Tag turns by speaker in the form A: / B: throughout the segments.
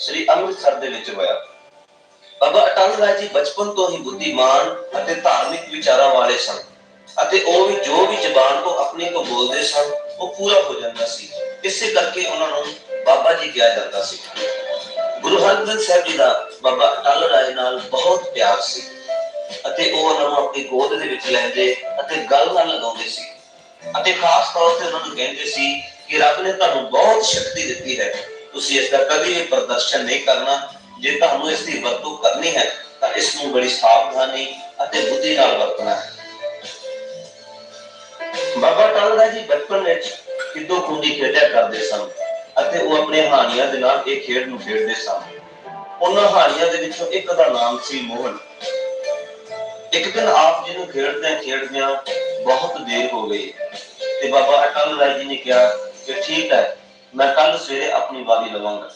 A: ਸ੍ਰੀ ਅੰਮ੍ਰਿਤਸਰ ਦੇ ਵਿੱਚ ਹੋਇਆ। ਬਾਬਾ ਅਟਲ ਰਾਏ ਜੀ ਬਚਪਨ ਤੋਂ ਹੀ ਬੁੱਧੀਮਾਨ ਅਤੇ ਧਾਰਮਿਕ ਵਿਚਾਰਾਂ ਵਾਲੇ ਸਨ ਅਤੇ ਉਹ ਵੀ ਜੋ ਵੀ ਜ਼ਬਾਨ ਤੋਂ ਆਪਣੀ ਤੋਂ ਬੋਲਦੇ ਸਨ, ਉਹ ਪੂਰਾ ਹੋ ਜਾਂਦਾ ਸੀ। ਇਸੇ ਕਰਕੇ ਉਹਨਾਂ ਨੂੰ ਬਾਬਾ ਜੀ ਕਿਹਾ ਜਾਂਦਾ ਸੀ। ਗੁਰੂ ਹਰਗੋਬਿੰਦ ਸਾਹਿਬ ਜੀ ਦਾ ਬਾਬਾ ਅਟਲ ਰਾਏ ਨਾਲ ਬਹੁਤ ਪਿਆਰ ਸੀ ਅਤੇ ਉਹ ਉਹਨਾਂ ਨੂੰ ਆਪਣੀ ਗੋਦ ਦੇ ਵਿੱਚ ਲੈਂਦੇ ਅਤੇ ਗੱਲ ਨਾਲ ਲਗਾਉਂਦੇ ਸੀ ਅਤੇ ਖਾਸ ਤੌਰ ਤੇ ਉਹਨਾਂ ਨੂੰ ਕਹਿੰਦੇ ਸੀ ਕਿ ਰੱਬ ਨੇ ਤੁਹਾਨੂੰ ਬਹੁਤ ਸ਼ਕਤੀ ਦਿੱਤੀ ਹੈ। ਤੁਸੀਂ ਇਸ ਦਾ ਕਦੀ ਵੀ ਪ੍ਰਦਰਸ਼ਨ ਨਹੀਂ ਕਰਨਾ। ਜੇ ਤੁਹਾਨੂੰ ਇਸ ਦੀ ਵਰਤੋਂ ਕਰਨੀ ਹੈ, ਤਾਂ ਇਸ ਨੂੰ ਬੜੀ ਸਾਵਧਾਨੀ ਅਤੇ ਬੁੱਧੀ ਨਾਲ ਵਰਤਣਾ ਹੈ। ਬਾਬਾ ਅਟਲ ਜੀ ਬਚਪਨ ਵਿੱਚ ਕਿੱਦੋ ਖੁੰਡੀ ਖੇਡਿਆ ਕਰਦੇ ਸਨ ਅਤੇ ਉਹ ਆਪਣੇ ਹਾਨੀਆਂ ਦੇ ਨਾਲ ਇਹ ਖੇਡ ਨੂੰ ਖੇਡਦੇ ਸਨ। ਉਹਨਾਂ ਹਾਨੀਆਂ ਦੇ ਵਿੱਚੋਂ ਇੱਕ ਦਾ ਨਾਮ ਸੀ ਮੋਹਨ। ਇੱਕ ਦਿਨ ਆਪ ਜੀ ਨੂੰ ਖੇਡਦਿਆਂ ਖੇਡਦਿਆਂ ਬਹੁਤ ਦੇਰ ਹੋ ਗਈ ਤੇ ਬਾਬਾ ਅਟਲ ਰਾਏ ਜੀ ਨੇ ਕਿਹਾ ਕਿ ਠੀਕ ਹੈ ਮੈਂ ਕੱਲ ਸਵੇਰੇ ਆਪਣੀ ਵਾਰੀ ਲਵਾਂਗਾ।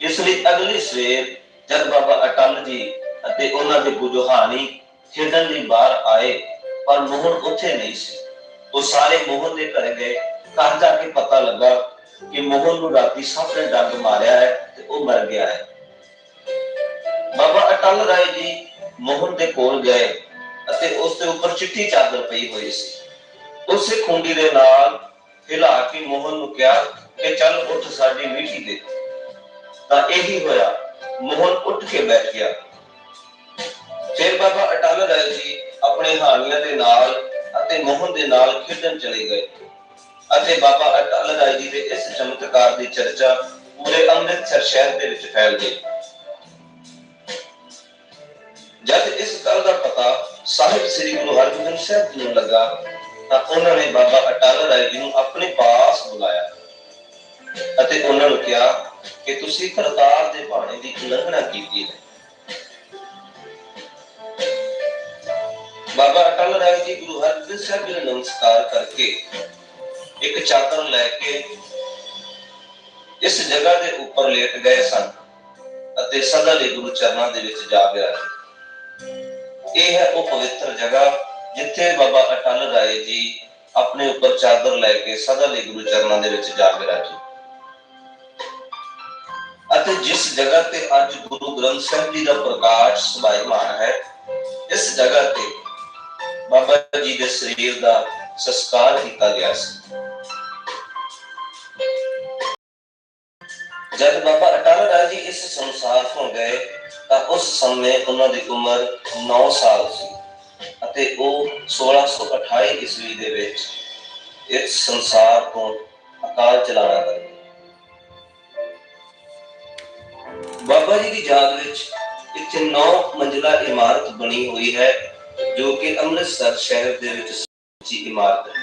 A: ਇਸ ਲਈ ਅਗਲੀ ਸਵੇਰ ਜਦ ਬਾਬਾ ਅਟਲ ਜੀ ਅਤੇ ਉਹਨਾਂ ਦੇ ਬੁਝਹਾਨੀ ਖੇਡਣ ਲਈ ਬਾਹਰ ਆਏ, ਪਰ ਮੋਹਨ ਉੱਥੇ ਨਹੀਂ ਸੀ। ਉਹ ਸਾਰੇ ਮੋਹਨ ਦੇ ਘਰ ਗਏ। ਘਰ ਜਾ ਕੇ ਪਤਾ ਲੱਗਾ ਕਿ ਮੋਹਨ ਨੂੰ ਰਾਤੀ ਸੱਪ ਨੇ ਡੰਗ ਮਾਰਿਆ ਹੈ ਤੇ ਉਹ ਮਰ ਗਿਆ ਹੈ। ਬਾਬਾ ਅਟਲ ਰਾਏ ਜੀ ਮੋਹਨ ਦੇ ਕੋਲ ਗਏ ਅਤੇ ਉਸ ਦੇ ਉੱਪਰ ਚਿੱਟੀ ਚਾਦਰ ਪਈ ਹੋਈ ਸੀ। ਉਸੇ ਖੁੰਡੀ ਦੇ ਨਾਲ ਹਿਲਾ ਕੇ ਮੋਹਨ ਨੂੰ ਕਿਹਾ ਕਿ ਚੱਲ ਉੱਠ ਸਾਡੀ ਮੀਠੀ ਦੇ। ਤਾਂ ਇਹੀ ਹੋਇਆ, ਮੋਹਨ ਉੱਠ ਕੇ ਬੈਠ ਗਿਆ। ਫਿਰ ਬਾਬਾ ਅਟਲ ਰਾਏ ਜੀ ਆਪਣੇ ਹਾਨੀਆਂ ਦੇ ਨਾਲ ਅਤੇ ਮੋਹਨ ਦੇ ਨਾਲ ਖੇਡਣ ਚਲੇ ਗਏ। ਅਤੇ ਬਾਬਾ ਅਟਲ ਰਾਏ ਜੀ ਦੇ ਇਸ ਚਮਤਕਾਰ ਦੀ ਚਰਚਾ ਪੂਰੇ ਅੰਮ੍ਰਿਤਸਰ ਸ਼ਹਿਰ ਦੇ ਵਿੱਚ ਫੈਲ ਗਈ। ਜਦ ਇਸ ਗੱਲ ਦਾ ਪਤਾ ਸਾਹਿਬ ਸ੍ਰੀ ਗੁਰੂ ਹਰਗੋਬਿੰਦ ਸਾਹਿਬ ਜੀ ਨੂੰ ਲੱਗਾ, ਤਾਂ ਉਹਨਾਂ ਨੇ ਬਾਬਾ ਅਟਲ ਰਾਏ ਜੀ ਨੂੰ ਆਪਣੇ ਪਾਸ ਬੁਲਾਇਆ। ਅਤੇ ਉਹਨਾਂ ਨੂੰ ਕਿਹਾ ਕਿ ਤੁਸੀਂ ਕਰਤਾਰ ਦੇ ਬਾਣੇ ਦੀ ਉਲੰਘਣਾ ਕੀਤੀ ਹੈ। ਬਾਬਾ ਅਟਲ ਰਾਏ ਜੀ ਗੁਰੂ ਹਰਗੋਬਿੰਦ ਸਾਹਿਬ ਜੀ ਨੂੰ ਨਮਸਕਾਰ ਕਰਕੇ ਇੱਕ ਚਾਦਰ ਲੈ ਕੇ ਇਸ ਜਗ੍ਹਾ ਦੇ ਉੱਪਰ ਲੇਟ ਗਏ ਸਨ ਅਤੇ ਸਦਾ ਲਈ ਗੁਰੂ ਚਰਨਾਂ ਦੇ ਵਿੱਚ ਜਾ ਬਿਰਾਜੇ ਇਹ ਹੈ ਉਹ ਪਵਿੱਤਰ ਜਗ੍ਹਾ ਜਿੱਥੇ ਬਾਬਾ ਅਟਲ ਰਾਏ ਜੀ ਆਪਣੇ ਉੱਪਰ ਚਾਦਰ ਲੈ ਕੇ ਸਦਾ ਲਈ ਗੁਰੂ ਚਰਨਾਂ ਦੇ ਵਿੱਚ ਜਾ ਬਿਰਾਜੇ ਅਤੇ ਜਿਸ ਜਗ੍ਹਾ ਤੇ ਅੱਜ ਗੁਰੂ ਗ੍ਰੰਥ ਸਾਹਿਬ ਜੀ ਦਾ ਪ੍ਰਕਾਸ਼ ਸਭਾਇਮਾਨ ਹੈ, ਇਸ ਜਗ੍ਹਾ ਤੇ ਬਾਬਾ ਜੀ ਦੇ ਸਰੀਰ ਦਾ ਸੰਸਕਾਰ ਕੀਤਾ ਗਿਆ ਸੀ। ਜਦ ਬਾਬਾ ਅਟਲ ਰਾਏ ਜੀ ਇਸ ਸੰਸਾਰ ਤੋਂ ਗਏ, ਤਾਂ ਉਸ ਸਮੇਂ ਉਹਨਾਂ ਦੀ ਉਮਰ 9 ਸਾਲ ਸੀ ਅਤੇ ਉਹ 1628 ਈਸਵੀ ਦੇ ਵਿੱਚ ਇਸ ਸੰਸਾਰ ਤੋਂ ਅਕਾਲ ਚਲਾਣਾ ਕਰ ਬਾਬਾ ਜੀ ਦੀ ਯਾਦ ਵਿੱਚ ਇੱਥੇ 9 ਮੰਜ਼ਿਲਾ ਇਮਾਰਤ ਬਣੀ ਹੋਈ ਹੈ, ਜੋ ਕਿ ਅੰਮ੍ਰਿਤਸਰ ਸ਼ਹਿਰ ਦੇ ਵਿੱਚ ਉੱਚੀ ਇਮਾਰਤ ਹੈ।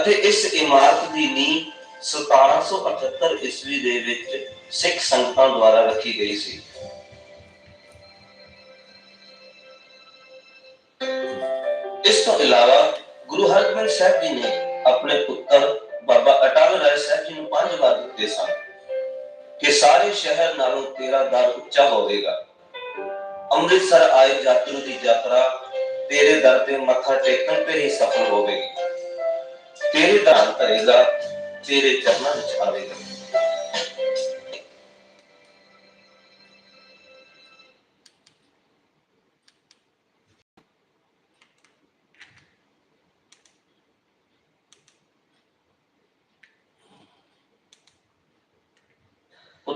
A: ਅਤੇ ਇਸ ਇਮਾਰਤ ਦੀ ਨੀਂਹ 1778 ਈਸਵੀ ਦੇ ਵਿੱਚ ਸਿੱਖ ਸੰਗਤਾਂ ਦੁਆਰਾ ਰੱਖੀ ਗਈ ਸੀ। ਇਸ ਤੋਂ ਇਲਾਵਾ ਗੁਰੂ ਹਰਗੋਬਿੰਦ ਸਾਹਿਬ ਜੀ ਨੇ ਆਪਣੇ ਪੁੱਤਰ ਬਾਬਾ ਅਟਲ ਰਾਏ ਸਾਹਿਬ ਜੀ ਨੂੰ ਪੰਜ ਵਾਰ ਦਿੱਤੇ ਸਨ ਕਿ ਸਾਰੇ ਸ਼ਹਿਰ ਨਾਲੋਂ ਤੇਰਾ ਦਰ ਉੱਚਾ ਹੋਵੇਗਾ। ਅੰਮ੍ਰਿਤਸਰ ਆਏ ਯਾਤਰੂ ਦੀ ਯਾਤਰਾ ਤੇਰੇ ਦਰ ਤੇ ਮੱਥਾ ਟੇਕਣ ਤੇ ਹੀ ਸਫਲ ਹੋਵੇਗੀ। ਤੇਰੇ ਦਾਨ ਕਰੇਗਾ ਤੇਰੇ ਚਰਨਾਂ ਵਿੱਚ ਆਵੇਗਾ।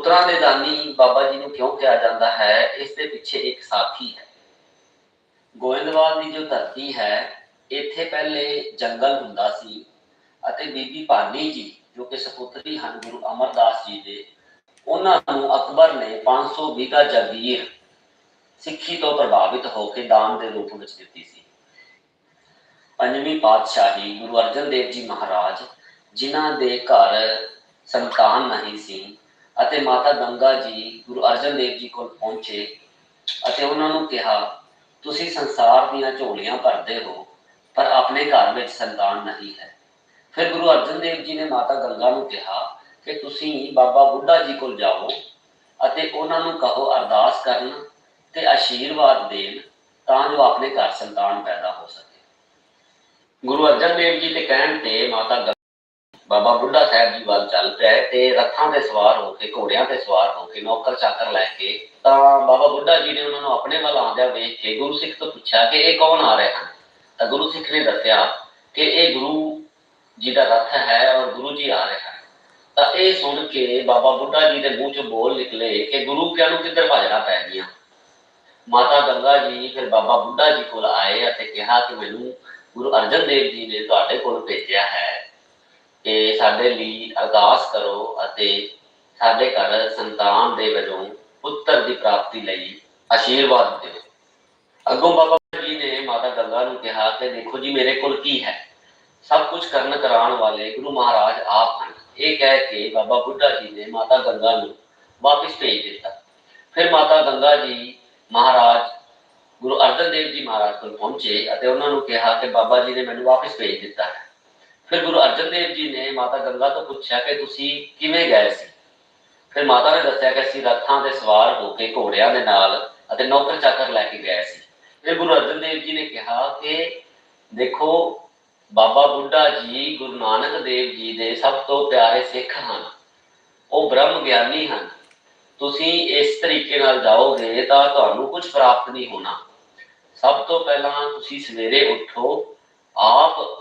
B: ਪੁੱਤਰਾਂ ਦੇ ਦਾਨੀ ਬਾਬਾ ਜੀ ਨੂੰ ਕਿਉਂ ਕਿਹਾ ਜਾਂਦਾ ਹੈ? ਇਸ ਦੇ ਪਿੱਛੇ ਇੱਕ ਸਾਥੀ ਹੈ। ਗੋਇੰਦਵਾਲ ਦੀ ਜੋ ਧਰਤੀ ਹੈ, ਇੱਥੇ ਪਹਿਲੇ ਜੰਗਲ ਹੁੰਦਾ ਸੀ ਅਤੇ ਬੀਬੀ ਭਾਨੀ ਜੀ, ਜੋ ਕਿ ਸਪੁੱਤਰੀ ਹਨ ਗੁਰੂ ਅਮਰਦਾਸ ਜੀ ਦੇ, ਉਹਨਾਂ ਨੂੰ ਅਕਬਰ ਨੇ 500 ਵਿਗਾ ਜਗੀਰ ਸਿੱਖੀ ਤੋਂ ਪ੍ਰਭਾਵਿਤ ਹੋ ਕੇ ਦਾਨ ਦੇ ਰੂਪ ਵਿੱਚ ਦਿੱਤੀ ਸੀ। ਪੰਜਵੀਂ ਪਾਤਸ਼ਾਹੀ ਗੁਰੂ ਅਰਜਨ ਦੇਵ ਜੀ ਮਹਾਰਾਜ, ਜਿਨ੍ਹਾਂ ਦੇ ਘਰ ਸੰਤਾਨ ਨਹੀਂ ਸੀ ਅਤੇ ਮਾਤਾ ਗੰਗਾ ਜੀ ਗੁਰੂ ਅਰਜਨ ਦੇਵ ਜੀ ਕੋਲ ਪਹੁੰਚੇ ਅਤੇ ਉਹਨਾਂ ਨੂੰ ਕਿਹਾ, ਤੁਸੀਂ ਸੰਸਾਰ ਦੀਆਂ ਝੋਲੀਆਂ ਭਰਦੇ ਹੋ, ਪਰ ਆਪਣੇ ਘਰ ਵਿੱਚ ਸੰਤਾਨ ਨਹੀਂ ਹੈ। ਫਿਰ ਗੁਰੂ ਅਰਜਨ ਦੇਵ ਜੀ ਨੇ ਮਾਤਾ ਗੰਗਾ ਨੂੰ ਕਿਹਾ ਕਿ ਤੁਸੀਂ ਬਾਬਾ ਬੁੱਢਾ ਜੀ ਕੋਲ ਜਾਓ ਅਤੇ ਉਹਨਾਂ ਨੂੰ ਕਹੋ ਅਰਦਾਸ ਕਰਨ ਤੇ ਆਸ਼ੀਰਵਾਦ ਦੇਣ ਤਾਂ ਜੋ ਆਪਣੇ ਘਰ ਸੰਤਾਨ ਪੈਦਾ ਹੋ ਸਕੇ। ਗੁਰੂ ਅਰਜਨ ਦੇਵ ਜੀ ਦੇ ਕਹਿਣ ਤੇ ਮਾਤਾ ਬਾਬਾ ਬੁੱਢਾ ਸਾਹਿਬ ਜੀ ਵੱਲ ਚੱਲ ਪਿਆ ਤੇ ਰੱਥਾਂ ਤੇ ਸਵਾਰ ਹੋ ਕੇ, ਘੋੜਿਆਂ ਤੇ ਸਵਾਰ ਹੋ ਕੇ, ਨੌਕਰ ਚਾਕਰ ਲੈ ਕੇ, ਤਾਂ ਬਾਬਾ ਬੁੱਢਾ ਜੀ ਨੇ ਉਹਨਾਂ ਨੂੰ ਆਪਣੇ ਵੱਲ ਆਉਂਦਿਆਂ ਵੇਖ ਕੇ ਗੁਰੂ ਸਿੱਖ ਤੋਂ ਪੁੱਛਿਆ ਕਿ ਇਹ ਕੌਣ ਆ ਰਹੇ ਹਨ? ਤਾਂ ਗੁਰੂ ਸਿੱਖ ਨੇ ਦੱਸਿਆ ਕਿ ਇਹ ਗੁਰੂ ਜੀ ਦਾ ਰੱਥ ਹੈ ਔਰ ਗੁਰੂ ਜੀ ਆ ਰਹੇ ਹਨ। ਤਾਂ ਇਹ ਸੁਣ ਕੇ ਬਾਬਾ ਬੁੱਢਾ ਜੀ ਦੇ ਮੂੰਹ ਚੋਂ ਬੋਲ ਨਿਕਲੇ ਕਿ ਗੁਰੂ ਕਿਆਂ ਨੂੰ ਕਿੱਧਰ ਭਜਣਾ ਪੈ ਗਿਆ ਮਾਤਾ ਗੰਗਾ ਜੀ ਫਿਰ ਬਾਬਾ ਬੁੱਢਾ ਜੀ ਕੋਲ ਆਏ ਅਤੇ ਕਿਹਾ ਕਿ ਮੈਨੂੰ ਗੁਰੂ ਅਰਜਨ ਦੇਵ ਜੀ ਨੇ ਤੁਹਾਡੇ ਕੋਲ ਭੇਜਿਆ ਹੈ। ਕਿ ਸਾਡੇ ਲਈ ਅਰਦਾਸ ਕਰੋ ਅਤੇ ਸਾਡੇ ਘਰ ਸੰਤਾਨ ਦੇ ਵਜੋਂ ਪੁੱਤਰ ਦੀ ਪ੍ਰਾਪਤੀ ਲਈ ਆਸ਼ੀਰਵਾਦ ਦਿਓ। ਅੱਗੋਂ ਬਾਬਾ ਜੀ ਨੇ ਮਾਤਾ ਗੰਗਾ ਨੂੰ ਕਿਹਾ ਕਿ ਦੇਖੋ ਜੀ, ਮੇਰੇ ਕੋਲ ਕੀ ਹੈ? ਸਭ ਕੁਝ ਕਰਨ ਕਰਾਉਣ ਵਾਲੇ ਗੁਰੂ ਮਹਾਰਾਜ ਆਪ ਹਨ। ਇਹ ਕਹਿ ਕੇ ਬਾਬਾ ਬੁੱਢਾ ਜੀ ਨੇ ਮਾਤਾ ਗੰਗਾ ਨੂੰ ਵਾਪਿਸ ਭੇਜ ਦਿੱਤਾ। ਫਿਰ ਮਾਤਾ ਗੰਗਾ ਜੀ ਮਹਾਰਾਜ, ਗੁਰੂ ਅਰਜਨ ਦੇਵ ਜੀ ਮਹਾਰਾਜ ਕੋਲ ਪਹੁੰਚੇ ਅਤੇ ਉਹਨਾਂ ਨੂੰ ਕਿਹਾ ਕਿ ਬਾਬਾ ਜੀ ਨੇ ਮੈਨੂੰ ਵਾਪਿਸ ਭੇਜ ਦਿੱਤਾ ਹੈ। ਫਿਰ ਗੁਰੂ ਅਰਜਨ ਦੇਵ ਜੀ ਨੇ ਮਾਤਾ ਗੰਗਾ ਤੋਂ ਪੁੱਛਿਆ ਕਿ ਤੁਸੀਂ ਕਿਵੇਂ ਗਏ ਸੀ? ਫਿਰ ਮਾਤਾ ਨੇ ਦੱਸਿਆ ਕਿ ਅਸੀਂ ਰੱਥਾਂ ਤੇ ਸਵਾਰ ਹੋ ਕੇ ਘੋੜਿਆਂ ਦੇ ਨਾਲ ਅਤੇ ਨੌਕਰ ਚਾਕਰ ਲੈ ਕੇ ਗਏ ਸੀ। ਫਿਰ ਗੁਰੂ ਅਰਜਨ ਦੇਵ ਜੀ ਨੇ ਕਿਹਾ ਕਿ ਦੇਖੋ, ਬਾਬਾ ਬੁੱਢਾ ਜੀ ਗੁਰੂ ਨਾਨਕ ਦੇਵ ਜੀ ਦੇ ਸਭ ਤੋਂ ਪਿਆਰੇ ਸਿੱਖ ਹਨ। ਉਹ ਬ੍ਰਹਮ ਗਿਆਨੀ ਹਨ। ਤੁਸੀਂ ਇਸ ਤਰੀਕੇ ਨਾਲ ਜਾਓਗੇ ਤਾਂ ਤੁਹਾਨੂੰ ਕੁਝ ਪ੍ਰਾਪਤ ਨਹੀਂ ਹੋਣਾ। ਸਭ ਤੋਂ ਪਹਿਲਾਂ ਤੁਸੀਂ ਸਵੇਰੇ ਉੱਠੋ, ਆਪ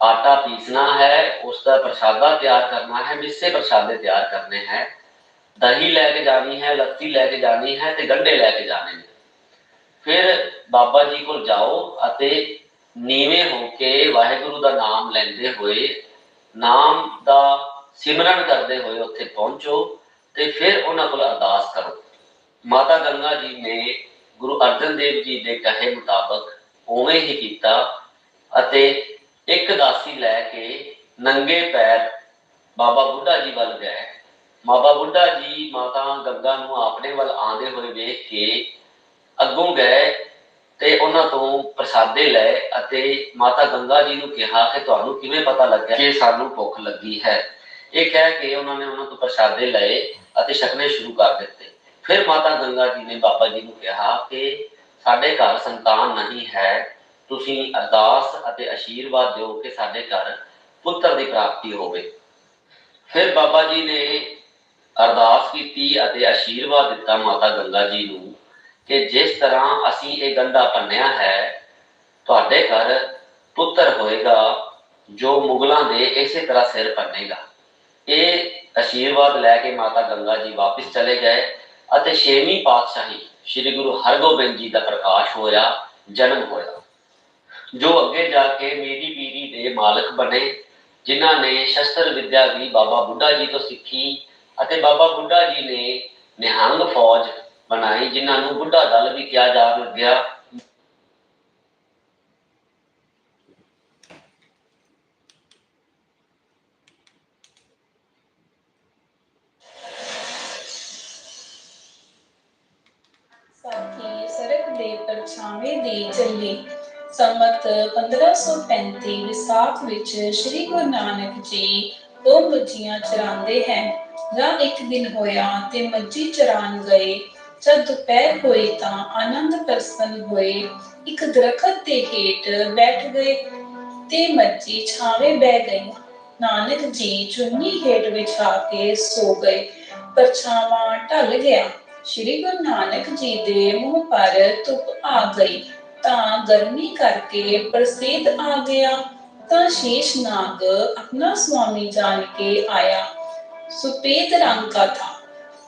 B: ਆਟਾ ਪੀਸਣਾ ਹੈ ਉਸ ਦਾ ਪ੍ਰਸ਼ਾਦਾ ਤਿਆਰ ਕਰਨਾ ਹੈ, ਮਿੱਸੇ ਪ੍ਰਸ਼ਾਦੇ ਤਿਆਰ ਕਰਨੇ ਦਹੀਂ ਲੈ ਕੇ ਜਾਣੀ ਹੈ, ਲੱਸੀ ਲੈ ਕੇ ਜਾਣੀ ਹੈ ਤੇ ਗੰਢੇ ਲੈ ਕੇ ਜਾਣੇ ਨੇ। ਫਿਰ ਬਾਬਾ ਜੀ ਕੋਲ ਜਾਓ ਅਤੇ ਨੀਵੇਂ ਹੋ ਕੇ ਵਾਹਿਗੁਰੂ ਦਾ ਨਾਮ ਲੈਂਦੇ ਹੋਏ, ਨਾਮ ਦਾ ਸਿਮਰਨ ਕਰਦੇ ਹੋਏ ਉੱਥੇ ਪਹੁੰਚੋ ਤੇ ਫਿਰ ਉਹਨਾਂ ਕੋਲ ਅਰਦਾਸ ਕਰੋ। ਮਾਤਾ ਗੰਗਾ ਜੀ ਨੇ ਗੁਰੂ ਅਰਜਨ ਦੇਵ ਜੀ ਦੇ ਕਹੇ ਮੁਤਾਬਕ ਉਵੇਂ ਹੀ ਕੀਤਾ ਅਤੇ ਇੱਕ ਦਾਸੀ ਲੈ ਕੇ ਨੰਗੇ ਪੈਰ ਬਾਬਾ ਬੁੱਢਾ ਜੀ ਵੱਲ ਗਏ। ਬਾਬਾ ਬੁੱਢਾ ਜੀ ਮਾਤਾ ਗੰਗਾ ਨੂੰ ਆਪਣੇ ਵੱਲ ਆਂਦੇ ਹੋਏ ਵੇਖ ਕੇ ਅੱਗੋਂ ਗਏ ਤੇ ਉਹਨਾਂ ਤੋਂ ਪ੍ਰਸਾਦੇ ਲਏ ਅਤੇ ਮਾਤਾ ਗੰਗਾ ਜੀ ਨੂੰ ਕਿਹਾ ਕਿ ਤੁਹਾਨੂੰ ਕਿਵੇਂ ਪਤਾ ਲੱਗਿਆ ਕਿ ਸਾਨੂੰ ਭੁੱਖ ਲੱਗੀ ਹੈ। ਇਹ ਕਹਿ ਕੇ ਉਹਨਾਂ ਨੇ ਉਹਨਾਂ ਤੋਂ ਪ੍ਰਸਾਦੇ ਲਏ ਅਤੇ ਛਕਣੇ ਸ਼ੁਰੂ ਕਰ ਦਿੱਤੇ। ਫਿਰ ਮਾਤਾ ਗੰਗਾ ਜੀ ਨੇ ਬਾਬਾ ਜੀ ਨੂੰ ਕਿਹਾ ਕਿ ਸਾਡੇ ਘਰ ਸੰਤਾਨ ਨਹੀਂ ਹੈ। ਤੁਸੀਂ ਅਰਦਾਸ ਅਤੇ ਆਸ਼ੀਰਵਾਦ ਦਿਓ ਕਿ ਸਾਡੇ ਘਰ ਪੁੱਤਰ ਦੀ ਪ੍ਰਾਪਤੀ ਹੋਵੇ। ਫਿਰ ਬਾਬਾ ਜੀ ਨੇ ਅਰਦਾਸ ਕੀਤੀ ਅਤੇ ਆਸ਼ੀਰਵਾਦ ਦਿੱਤਾ ਮਾਤਾ ਗੰਗਾ ਜੀ ਨੂੰ ਕਿ ਜਿਸ ਤਰ੍ਹਾਂ ਅਸੀਂ ਇਹ ਗੰਢਾ ਭੰਨਿਆ ਹੈ, ਤੁਹਾਡੇ ਘਰ ਪੁੱਤਰ ਹੋਏਗਾ, ਜੋ ਮੁਗਲਾਂ ਦੇ ਇਸੇ ਤਰ੍ਹਾਂ ਸਿਰ ਭੰਨੇਗਾ। ਇਹ ਆਸ਼ੀਰਵਾਦ ਲੈ ਕੇ ਮਾਤਾ ਗੰਗਾ ਜੀ ਵਾਪਸ ਚਲੇ ਗਏ ਅਤੇ ਛੇਵੀਂ ਪਾਤਸ਼ਾਹੀ ਸ੍ਰੀ ਗੁਰੂ ਹਰਗੋਬਿੰਦ ਜੀ ਦਾ ਪ੍ਰਕਾਸ਼ ਹੋਇਆ, ਜਨਮ ਹੋਇਆ। ਜੋ ਅੱਗੇ ਜਾ ਕੇ ਮੇਰੀ ਪੀਰੀ ਦੇ ਮਾਲਕ ਬਣੇ, ਜਿਨ੍ਹਾਂ ਨੇ ਸ਼ਸਤਰ ਵਿਦਿਆ ਵੀ ਬਾਬਾ ਬੁੱਢਾ ਜੀ ਤੋਂ ਸਿੱਖੀ ਅਤੇ ਬਾਬਾ ਬੁੱਢਾ ਜੀ ਨੇ ਨਿਹੰਗ ਫੌਜ ਬਣਾਈ, ਜਿਨ੍ਹਾਂ ਨੂੰ ਬੁੱਢਾ ਦਲ ਵੀ ਕਿਹਾ ਜਾਣ ਲੱਗਿਆ
C: 1535 ਵਿਸਾਖ ਵਿੱਚ ਸ੍ਰੀ ਗੁਰੂ ਨਾਨਕ ਜੀ ਦੋ ਮੱਝੀਆਂ ਚਰਾਉਂਦੇ ਹੈ। ਜਾਂ ਇੱਕ ਦਿਨ ਹੋਇਆ ਤੇ ਮੱਝੀ ਚਰਾਨ ਗਏ। ਜਦ ਦੁਪਹਿਰ ਹੋਈ ਤਾਂ ਆਨੰਦ ਪ੍ਰਸੰਨ ਹੋਏ। ਇੱਕ ਦਰਖਤ ਦੇ ਹੇਠ ਬੈਠ ਗਏ ਤੇ ਮੱਝੀ ਛਾਵੇਂ ਬਹਿ ਗਈ। ਨਾਨਕ ਜੀ ਚੁੰਨੀ ਹੇਠ ਵਿਛਾ ਕੇ ਸੋ ਗਏ। ਪਰਛਾਵਾਂ ਢਲ ਗਿਆ। ਸ਼੍ਰੀ ਗੁਰੂ ਨਾਨਕ ਜੀ ਦੇ ਮੂੰਹ ਪਰ ਧੁੱਪ ਆ ਗਈ। ਤਾਂ ਗਰਮੀ ਕਰਕੇ ਪ੍ਰਸਿੱਧ ਆ ਗਿਆ ਤਾਂ ਸ਼ੇਸ਼ ਨਾਗ अपना स्वामी जान के आया सुपेद रंग का था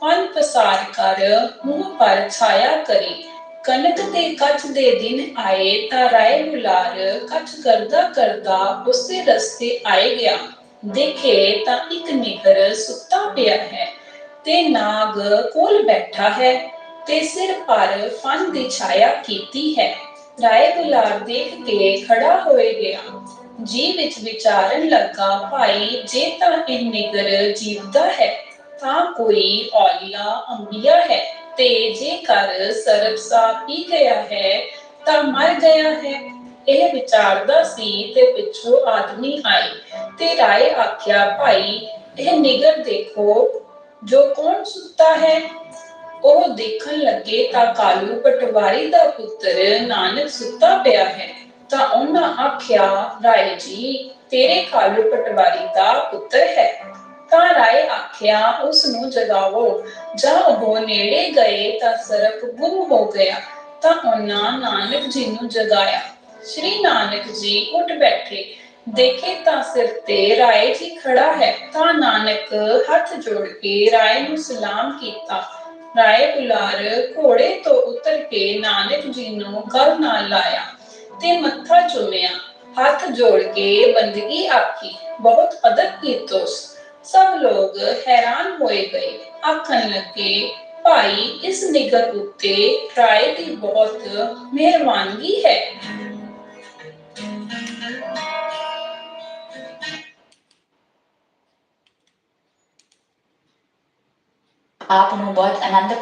C: फन पसार कर मुंह पर छाया करी ਕਨਕ ਦੇ ਕੱਚ ਦੇ ਦਿਨ ਆਏ ਤਾਂ ਰਾਏ ਬੁਲਾਰ ਕੱਚ ਕਰਦਾ ਕਰਦਾ ਉਸੇ ਰਸਤੇ ਆਏ ਗਿਆ ਦੇਖੇ ਤਾਂ ਇੱਕ ਨਿਗਰ ਸੁੱਤਾ ਪਿਆ ਹੈ ਤੇ ਨਾਗ ਕੋਲ ਬੈਠਾ ਹੈ ਤੇ ਸਿਰ ਪਰ ਫਨ ਦੀ ਛਾਇਆ ਕੀਤੀ ਹੈ ਰਾਏ ਬੁਲਾਰ ਦੇਖ ਕੇ ਖੜਾ ਹੋਏ ਗਿਆ। ਜੀ ਵਿੱਚ ਵਿਚਾਰਨ ਲੱਗਾ, ਭਾਈ, ਜੇ ਤਾਂ ਇਹ ਨਿਗਰ ਜੀਵਦਾ ਹੈ, ਤਾਂ ਕੋਈ ਔਲੀਆ ਅੰਬੀਆ ਹੈ। ਤੇ ਜੇਕਰ ਸਰਬਸਾ ਪੀ ਗਿਆ ਹੈ, ਤਾਂ ਮਰ ਗਿਆ ਹੈ। ਇਹ ਵਿਚਾਰਦਾ ਸੀ ਤੇ ਪਿੱਛੋਂ ਆਦਮੀ ਆਏ। ਤੇ ਰਾਏ ਆਖਿਆ, ਭਾਈ, ਇਹ ਨਿਗਰ ਦੇਖੋ, ਜੋ ਕੌਣ ਸੁੱਤਾ ਹੈ ਉਹ ਦੇਖਣ ਲੱਗੇ ਤਾਂ ਕਾਲੂ ਪਟਵਾਰੀ ਦਾ ਪੁੱਤਰ ਨਾਨਕ ਸੁੱਤਾ ਪਿਆ ਹੈ। ਤਾਂ ਉਹਨਾਂ ਆਖਿਆ, ਰਾਏ ਜੀ, ਤੇਰੇ ਕਾਲੂ ਪਟਵਾਰੀ ਦਾ ਪੁੱਤਰ ਆਖਿਆ ਉਸ ਨੂੰ ਜਗਾਵੋ ਜਾਂ ਉਹ ਨੇੜੇ ਗਏ ਤਾਂ ਸਰਪ ਗੁੰਮ ਹੋ ਗਿਆ। ਤਾਂ ਉਹਨਾਂ ਨਾਨਕ ਜੀ ਨੂੰ ਜਗਾਇਆ। ਸ਼੍ਰੀ ਨਾਨਕ ਜੀ ਉੱਠ ਬੈਠੇ। ਦੇਖੇ ਤਾਂ ਸਿਰ ਤੇ ਰਾਏ ਜੀ ਖੜਾ ਹੈ। ਤਾਂ ਨਾਨਕ ਹੱਥ ਜੋੜ ਕੇ ਰਾਏ ਨੂੰ ਸਲਾਮ ਕੀਤਾ। ਰਾਏ ਬੁਲਾਰ ਘੋੜੇ ਤੋਂ ਉਤਰ ਕੇ ਨਾਨਕ ਜੀ ਨੂੰ ਗਲ ਨਾਲ ਲਾਇਆ ਤੇ ਮੱਥਾ ਚੁੰਮਿਆ। ਹੱਥ ਜੋੜ ਕੇ ਬੰਦਗੀ ਆਖੀ, ਬਹੁਤ ਅਦਬ ਕੀਤੋਸ। ਸਭ ਲੋਗ ਹੈਰਾਨ ਹੋਏ ਗਏ। ਆਖਣ ਲੱਗੇ, ਭਾਈ, ਇਸ ਨਿਗਰ ਉੱਤੇ ਰਾਏ ਦੀ ਬਹੁਤ ਮਿਹਰਬਾਨੀ ਹੈ।
D: ਆਪ ਨੂੰ ਬਹੁਤ ਆਨੰਦ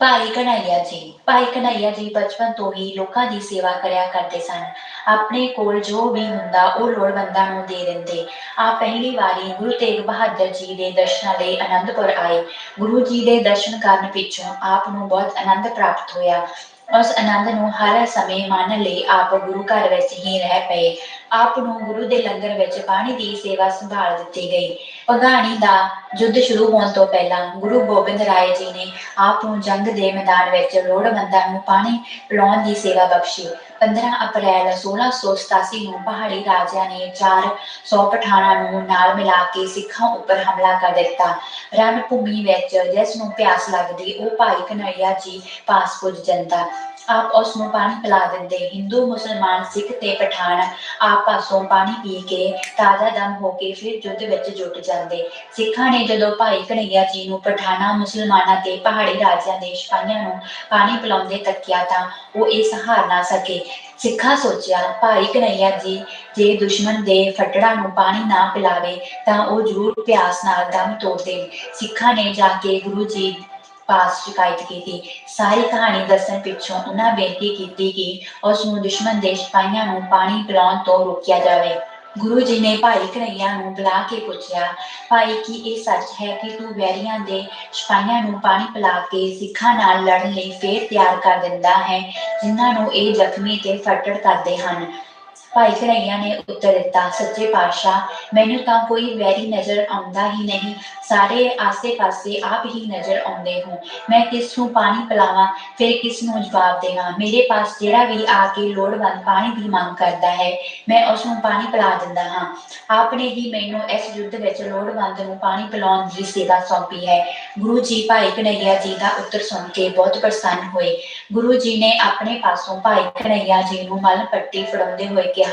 D: ਭਾਈ ਕਨਈਆ ਜੀ, ਭਾਈ ਕਨਈਆ ਜੀ ਬਚਪਨ ਤੋਂ ਹੀ ਲੋਕਾਂ ਦੀ ਸੇਵਾ ਕਰਿਆ ਕਰਦੇ ਸਨ। ਆਪਣੇ ਕੋਲ ਜੋ ਵੀ ਹੁੰਦਾ, ਉਹ ਲੋੜਵੰਦਾਂ ਨੂੰ ਦੇ ਦਿੰਦੇ। ਆਪ ਪਹਿਲੀ ਵਾਰੀ ਗੁਰੂ ਤੇਗ ਬਹਾਦਰ ਜੀ ਦੇ ਦਰਸ਼ਨਾਂ ਲਈ ਅਨੰਦਪੁਰ ਆਏ। ਗੁਰੂ ਜੀ ਦੇ ਦਰਸ਼ਨ ਕਰਨ ਪਿੱਛੋਂ ਆਪ ਨੂੰ ਬਹੁਤ ਆਨੰਦ ਪ੍ਰਾਪਤ ਹੋਇਆ। ਉਸ ਆਨੰਦ ਨੂੰ ਹਰ ਸਮੇਂ ਮਾਣਨ ਲਈ ਆਪ ਗੁਰੂ ਘਰ ਵਿੱਚ ਹੀ ਰਹਿ ਪਏ। ਆਪ ਨੂੰ ਗੁਰੂ ਦੇ ਲੰਗਰ ਵਿੱਚ ਪਾਣੀ ਦੀ ਸੇਵਾ ਸੰਭਾਲ ਦਿੱਤੀ ਗਈ। ਪਗਾਣੀ ਦਾ ਯੁੱਧ ਸ਼ੁਰੂ ਹੋਣ ਤੋਂ ਪਹਿਲਾਂ ਗੁਰੂ ਗੋਬਿੰਦ ਰਾਏ ਜੀ ਨੇ ਆਪ ਨੂੰ ਜੰਗ ਦੇ ਮੈਦਾਨ ਵਿੱਚ ਲੋੜਵੰਦਾਂ ਨੂੰ ਪਾਣੀ ਪਿਲਾਉਣ ਦੀ ਸੇਵਾ ਬਖਸ਼ੀ। 15 ਅਪ੍ਰੈਲ 1687 ਨੂੰ ਪਹਾੜੀ ਰਾਜਿਆਂ ਨੇ 400 ਪਠਾਣਾਂ ਨੂੰ ਨਾਲ ਮਿਲਾ ਕੇ ਸਿੱਖਾਂ ਉੱਪਰ ਹਮਲਾ ਕਰ ਦਿੱਤਾ। ਰਣ ਭੂਮੀ ਵਿੱਚ ਜਿਸ ਨੂੰ ਪਿਆਸ ਲੱਗਦੀ, ਉਹ ਭਾਈ ਕਨਈਆ ਜੀ ਪਾਸ ਪੁੱਜ ਜਾਂਦਾ। ਆਪ ਉਸ ਨੂੰ ਪਾਣੀ ਪਿਲਾ ਦਿੰਦੇ, ਹਿੰਦੂ, ਮੁਸਲਮਾਨ, ਸਿੱਖ ਤੇ ਪਠਾਨ ਆਪ ਪਾਸੋਂ ਪਾਣੀ ਪੀ ਕੇ ਤਾਜ਼ਾ ਦਮ ਹੋ ਕੇ ਫਿਰ ਯੁੱਧ ਵਿੱਚ ਜੁਟ ਜਾਂਦੇ ਸਿੱਖਾਂ ਨੇ ਜਦੋਂ ਭਾਈ ਕਨਈਆ ਜੀ ਨੂੰ ਪਠਾਨਾ ਮੁਸਲਮਾਨਾਂ ਤੇ ਪਹਾੜੀ ਰਾਜਿਆਂ ਦੇ ਸਿਪਾਹੀਆਂ ਨੂੰ ਪਾਣੀ ਪਿਲਾਉਂਦੇ ਤੱਕਿਆ ਤਾਂ ਉਹ ਇਹ ਸਹਾਰ ਨਾ ਸਕੇ। ਸਿੱਖਾਂ ਸੋਚਿਆ, ਭਾਈ ਕਨਈਆ ਜੀ ਜੇ ਦੁਸ਼ਮਣ ਦੇ ਫਟੜਾ ਨੂੰ ਪਾਣੀ ਨਾ ਪਿਲਾਵੇ ਤਾਂ ਉਹ ਜ਼ਰੂਰ ਪਿਆਸ ਨਾਲ ਦਮ ਤੋੜ ਦੇ ਸਿੱਖਾਂ ਨੇ ਜਾ ਕੇ ਗੁਰੂ ਜੀ ਪਾਸ ਸ਼ਿਕਾਇਤ ਕੀਤੀ। ਸਾਰੀ ਕਹਾਣੀ ਦੱਸਣ ਪਿੱਛੋਂ ਉਹਨਾਂ ਬੇਨਤੀ ਕੀਤੀ ਕਿ ਉਸ ਨੂੰ ਦੁਸ਼ਮਣ ਦੇ ਸਿਪਾਹੀਆਂ ਨੂੰ ਪਾਣੀ ਪਿਲਾਉਣ ਤੋਂ ਰੋਕਿਆ ਜਾਵੇ। ਗੁਰੂ ਜੀ ਨੇ ਭਾਈ ਕਨਈਆ ਨੂੰ ਬੁਲਾ ਕੇ ਪੁੱਛਿਆ, ਭਾਈ, ਕੀ ਇਹ ਸੱਚ ਹੈ ਕਿ ਤੂੰ ਵੈਰੀਆਂ ਦੇ ਸਿਪਾਹੀਆਂ ਨੂੰ ਪਾਣੀ ਪਿਲਾ ਕੇ ਸਿੱਖਾਂ ਨਾਲ ਲੜਨ ਲਈ ਫੇਰ ਤਿਆਰ ਕਰ ਦਿੰਦਾ ਹੈ, ਜਿਨ੍ਹਾਂ ਨੂੰ ਇਹ ਜ਼ਖਮੀ ਤੇ ਫੱਟੜ ਕਰਦੇ ਹਨ? ਭਾਈ ਕਨਈਆ ਨੇ ਉੱਤਰ ਦਿੱਤਾ, ਸੱਚੇ ਪਾਤਸ਼ਾਹ, ਮੈਨੂੰ ਤਾਂ ਕੋਈ ਵੈਰੀ ਨਜ਼ਰ ਆਉਂਦਾ ਹੀ ਨਹੀਂ। ਸਾਰੇ ਆਸੇ-ਪਾਸੇ ਆਪ ਹੀ ਨਜ਼ਰ ਆਉਂਦੇ ਹੋ ਮੈਂ ਕਿਸ ਨੂੰ ਪਾਣੀ ਪਿਲਾਵਾਂ, ਫਿਰ ਕਿਸ ਨੂੰ ਜਵਾਬ ਦੇਵਾਂ? ਮੇਰੇ ਪਾਸ ਜਿਹੜਾ ਵੀ ਆ ਕੇ ਲੋੜਵੰਦ ਪਾਣੀ ਦੀ ਮੰਗ ਕਰਦਾ ਹੈ, ਮੈਂ ਉਸ ਨੂੰ ਪਾਣੀ ਪਿਲਾ ਦਿੰਦਾ ਹਾਂ। ਆਪਨੇ ਹੀ ਮੈਨੂੰ ਇਸ ਯੁੱਧ ਵਿੱਚ ਲੋੜਵੰਦ ਨੂੰ ਪਾਣੀ ਪਿਲਾਉਣ ਦੀ ਸੇਵਾ ਸੌਂਪੀ ਹੈ। ਗੁਰੂ ਜੀ, ਭਾਈ ਕਨਈਆ ਜੀ ਦਾ ਉੱਤਰ ਸੁਣ ਕੇ ਬਹੁਤ ਪ੍ਰਸੰਨ ਹੋਏ। ਗੁਰੂ ਜੀ ਨੇ ਆਪਣੇ ਪਾਸੋਂ ਭਾਈ ਕਨਈਆ ਜੀ ਨੂੰ ਮਲ ਪੱਟੀ ਫੜਾਉਂਦੇ ਹੋਏ ਕਿਹਾ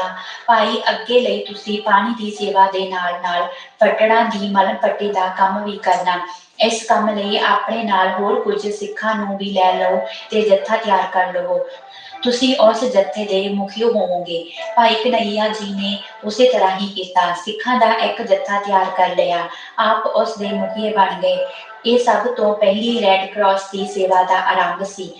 D: ਭਾਈ, ਅੱਗੇ ਲਈ ਤੁਸੀਂ ਪਾਣੀ ਦੀ ਸੇਵਾ ਦੇ ਨਾਲ ਨਾਲ ਫਟੜਾਂ ਦੀ ਮਲ ਪੱਟੀ ਦਾ ਕੰਮ ਵੀ ਕਰਨਾ। ਇਸ ਕੰਮ ਲਈ ਆਪਣੇ ਨਾਲ ਹੋਰ ਕੁਝ ਸਿੱਖਾਂ ਨੂੰ ਵੀ ਲੈ ਲਓ ਤੇ ਜੱਥਾ ਤਿਆਰ ਕਰ ਲਵੋ। ਤੁਸੀਂ ਉਸ ਜੱਥੇ ਦੇ ਮੁਖੀ ਹੋਵੋਗੇ। ਭਾਈ ਕਨਈਆ ਜੀ ਨੇ ਉਸੇ ਤਰ੍ਹਾਂ ਹੀ ਕੀਤਾ। ਸਿੱਖਾਂ ਦਾ ਇੱਕ ਜੱਥਾ ਤਿਆਰ ਕਰ ਲਿਆ। ਆਪ ਉਸ ਦੇ ਮੁਖੀ ਬਣ ਗਏ। ਇਹ ਸਭ ਤੋਂ ਪਹਿਲੀ ਰੈੱਡ ਕਰਾਸ ਦੀ ਸੇਵਾ ਦਾ ਆਰੰਭ ਸੀ।